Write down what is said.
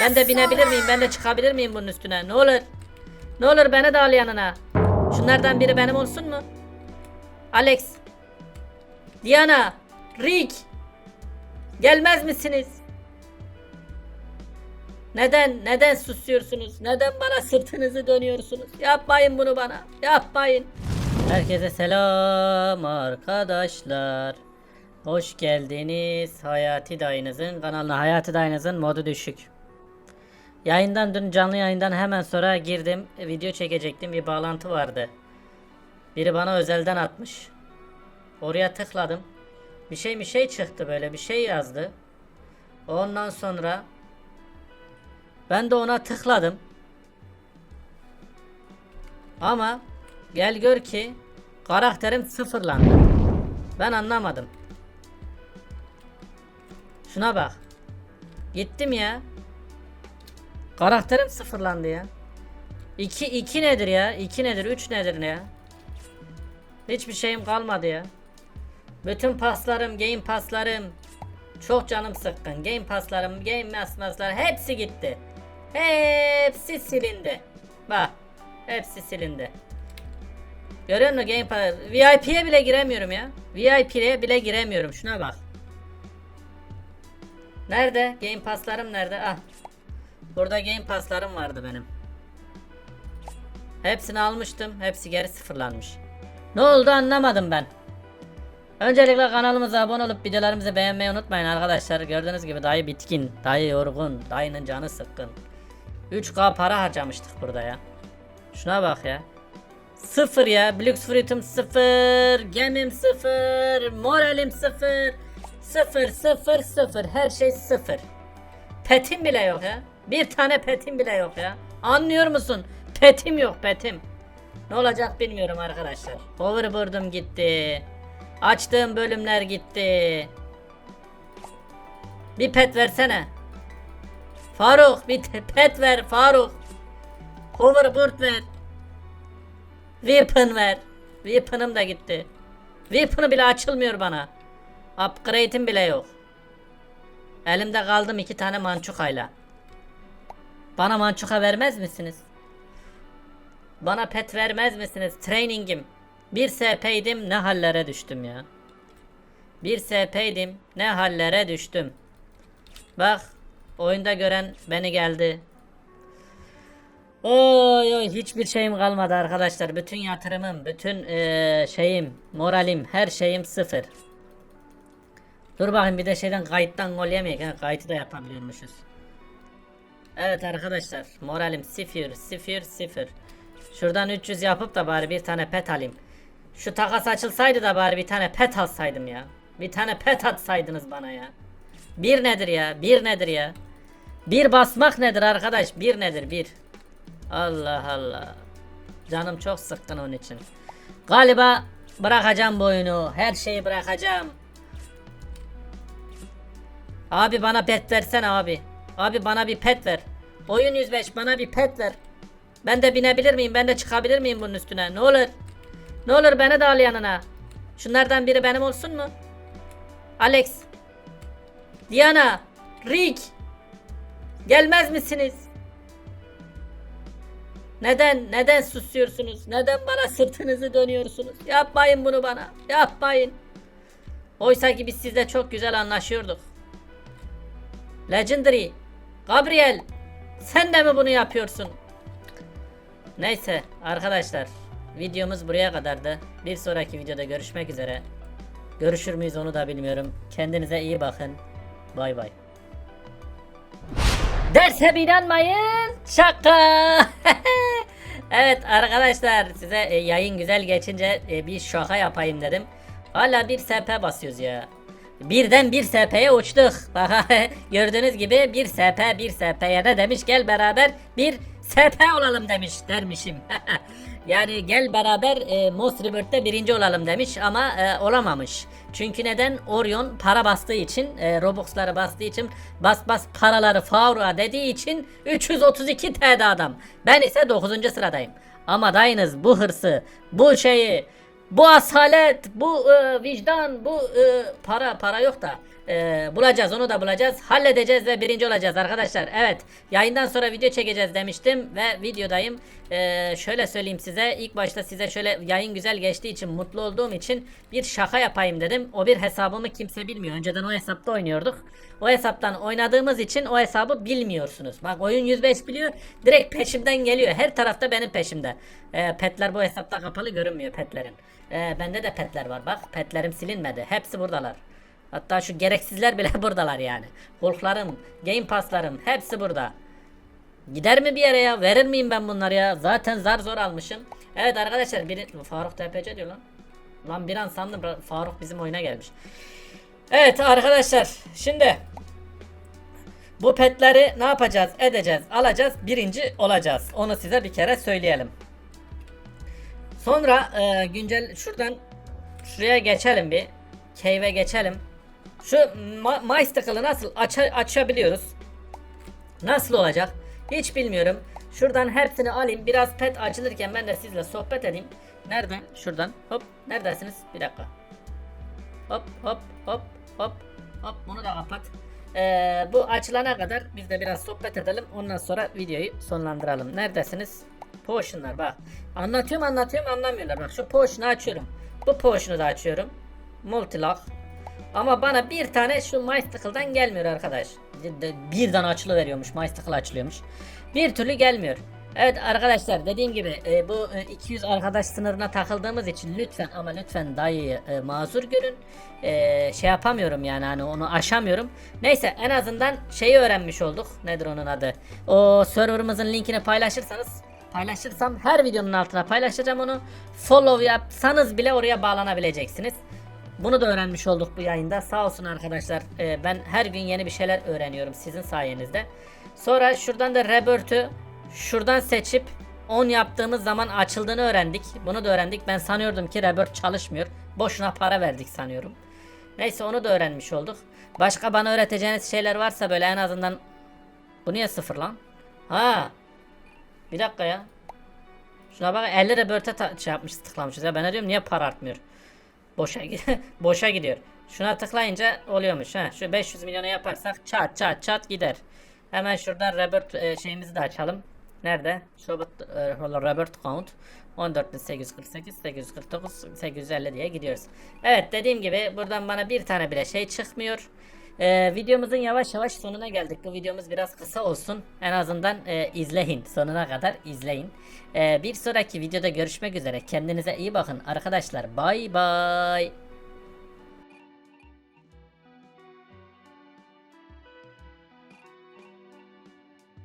Ben de binebilir miyim? Ben de çıkabilir miyim bunun üstüne? Ne olur? Ne olur beni de al yanına. Şunlardan biri benim olsun mu? Alex. Diana. Rick. Gelmez misiniz? Neden? Neden susuyorsunuz? Neden bana sırtınızı dönüyorsunuz? Yapmayın bunu bana. Yapmayın. Herkese selam arkadaşlar. Hoş geldiniz Hayati Dayınızın kanalına. Hayati Dayınızın modu düşük. Yayından dün canlı yayından hemen sonra girdim. E, Video çekecektim. Bir bağlantı vardı. Biri bana özelden atmış. Oraya tıkladım. Bir şey bir şey çıktı böyle bir şey yazdı. Ondan sonra ben de ona tıkladım. Ama gel gör ki karakterim sıfırlandı. Ben anlamadım. Şuna bak. Gittim ya. Karakterim sıfırlandı ya. 2 2 nedir ya? 2 nedir? 3 nedir ne ya? Hiçbir şeyim kalmadı ya. Bütün paslarım, game paslarım çok canım sıkkın. Game paslarım, game masmaslar hepsi gitti. Hepsi silindi. Bak, hepsi silindi. Görüyor musun game pass? VIP'ye bile giremiyorum ya. VIP'ye bile giremiyorum. Şuna bak. Nerede? Game paslarım nerede? Ah. Burada game paslarım vardı benim. Hepsini almıştım. Hepsi geri sıfırlanmış. Ne oldu anlamadım ben. Öncelikle kanalımıza abone olup videolarımızı beğenmeyi unutmayın arkadaşlar. Gördüğünüz gibi dayı bitkin, dayı yorgun, dayının canı sıkkın. 3K para harcamıştık burada ya. Şuna bak ya. Sıfır ya. Blux Fruit'um sıfır. Gemim sıfır. Moralim sıfır. Sıfır sıfır sıfır. Her şey sıfır. Petim bile yok ya. Bir tane petim bile yok ya. Anlıyor musun? Petim yok petim. Ne olacak bilmiyorum arkadaşlar. Hoverboard'um gitti. Açtığım bölümler gitti. Bir pet versene. Faruk bir pet ver Faruk. Hoverboard ver. Weapon ver. Weapon'ım da gitti. Weapon'ı bile açılmıyor bana. Upgrade'im bile yok. Elimde kaldım iki tane mançukayla. Bana mançuka vermez misiniz? Bana pet vermez misiniz? Training'im. Bir SP'ydim ne hallere düştüm ya. Bir SP'ydim ne hallere düştüm. Bak oyunda gören beni geldi. Oy oy hiçbir şeyim kalmadı arkadaşlar. Bütün yatırımım, bütün eee, şeyim, moralim, her şeyim sıfır. Dur bakayım bir de şeyden kayıttan gol yemeyek. Ha, kayıtı da yapabiliyormuşuz. Evet arkadaşlar moralim sıfır sıfır sıfır. Şuradan 300 yapıp da bari bir tane pet alayım. Şu takas açılsaydı da bari bir tane pet alsaydım ya. Bir tane pet atsaydınız bana ya. Bir nedir ya? Bir nedir ya? Bir basmak nedir arkadaş? Bir nedir? Bir. Allah Allah. Canım çok sıkkın onun için. Galiba bırakacağım bu oyunu. Her şeyi bırakacağım. Abi bana pet versene abi. Abi bana bir pet ver. Oyun 105 bana bir pet ver. Ben de binebilir miyim? Ben de çıkabilir miyim bunun üstüne? Ne olur? Ne olur beni de al yanına. Şunlardan biri benim olsun mu? Alex. Diana. Rick. Gelmez misiniz? Neden? Neden susuyorsunuz? Neden bana sırtınızı dönüyorsunuz? Yapmayın bunu bana. Yapmayın. Oysa ki biz sizle çok güzel anlaşıyorduk. Legendary. Gabriel. Sen de mi bunu yapıyorsun? Neyse arkadaşlar. Videomuz buraya kadardı. Bir sonraki videoda görüşmek üzere. Görüşür müyüz onu da bilmiyorum. Kendinize iyi bakın. Bay bay. Derse inanmayın. Şaka. evet arkadaşlar size e, yayın güzel geçince e, bir şaka yapayım dedim. Hala bir SP basıyoruz ya. Birden bir SP'ye uçtuk. Bak gördüğünüz gibi bir SP bir SP'ye de demiş gel beraber bir SP olalım demiş dermişim. yani gel beraber e, Most Rebirth'te birinci olalım demiş ama e, olamamış. Çünkü neden? Orion para bastığı için, e, Robux'ları bastığı için, bas bas paraları Faura dediği için 332 TD adam. Ben ise 9. sıradayım. Ama dayınız bu hırsı, bu şeyi, bu asalet, bu e, vicdan, bu e, para para yok da Ee, bulacağız onu da bulacağız. Halledeceğiz ve birinci olacağız arkadaşlar. Evet yayından sonra video çekeceğiz demiştim ve videodayım. Ee, şöyle söyleyeyim size. ilk başta size şöyle yayın güzel geçtiği için mutlu olduğum için bir şaka yapayım dedim. O bir hesabımı kimse bilmiyor. Önceden o hesapta oynuyorduk. O hesaptan oynadığımız için o hesabı bilmiyorsunuz. Bak oyun 105 biliyor. Direkt peşimden geliyor. Her tarafta benim peşimde. Ee, petler bu hesapta kapalı görünmüyor petlerin. Ee, bende de petler var bak. Petlerim silinmedi. Hepsi buradalar. Hatta şu gereksizler bile buradalar yani. Hulklarım, game passlarım hepsi burada. Gider mi bir yere ya? Verir miyim ben bunları ya? Zaten zar zor almışım. Evet arkadaşlar biri Faruk TPC diyor lan. Lan bir an sandım Faruk bizim oyuna gelmiş. Evet arkadaşlar şimdi bu petleri ne yapacağız? Edeceğiz, alacağız, birinci olacağız. Onu size bir kere söyleyelim. Sonra e, güncel şuradan şuraya geçelim bir. Cave'e geçelim. Şu ma Maisticle'ı nasıl aça açabiliyoruz? Nasıl olacak? Hiç bilmiyorum. Şuradan hepsini alayım. Biraz pet açılırken ben de sizle sohbet edeyim. Nerede? Şuradan. Hop. Neredesiniz? Bir dakika. Hop hop hop hop hop. Bunu da kapat. Ee, bu açılana kadar biz de biraz sohbet edelim. Ondan sonra videoyu sonlandıralım. Neredesiniz? Potion'lar bak. Anlatıyorum anlatıyorum anlamıyorlar. Bak şu potion'u açıyorum. Bu potion'u da açıyorum. Multilock. Ama bana bir tane şu Mystical'dan gelmiyor arkadaş. Birden açılı veriyormuş. Mystical açılıyormuş. Bir türlü gelmiyor. Evet arkadaşlar dediğim gibi e, bu e, 200 arkadaş sınırına takıldığımız için lütfen ama lütfen dayıyı e, mazur görün. E, şey yapamıyorum yani hani onu aşamıyorum. Neyse en azından şeyi öğrenmiş olduk. Nedir onun adı? O serverımızın linkini paylaşırsanız paylaşırsam her videonun altına paylaşacağım onu. Follow yapsanız bile oraya bağlanabileceksiniz. Bunu da öğrenmiş olduk bu yayında. Sağ olsun arkadaşlar. Ee, ben her gün yeni bir şeyler öğreniyorum sizin sayenizde. Sonra şuradan da Rebirth'ü şuradan seçip 10 yaptığımız zaman açıldığını öğrendik. Bunu da öğrendik. Ben sanıyordum ki Rebirth çalışmıyor. Boşuna para verdik sanıyorum. Neyse onu da öğrenmiş olduk. Başka bana öğreteceğiniz şeyler varsa böyle en azından... Bu niye sıfır lan? Ha. Bir dakika ya. Şuna bak 50 Rebirth'e şey yapmışız tıklamışız ya. Ben ne diyorum niye para artmıyor? Boşa boşa gidiyor. Şuna tıklayınca oluyormuş ha. Şu 500 milyonu yaparsak çat çat çat gider. Hemen şuradan Robert e, şeyimizi de açalım. Nerede? Robert, e, Robert count 14848 849 850 diye gidiyoruz. Evet dediğim gibi buradan bana bir tane bile şey çıkmıyor. Ee, videomuzun yavaş yavaş sonuna geldik. Bu videomuz biraz kısa olsun. En azından e, izleyin. Sonuna kadar izleyin. Ee, bir sonraki videoda görüşmek üzere. Kendinize iyi bakın arkadaşlar. Bay bay.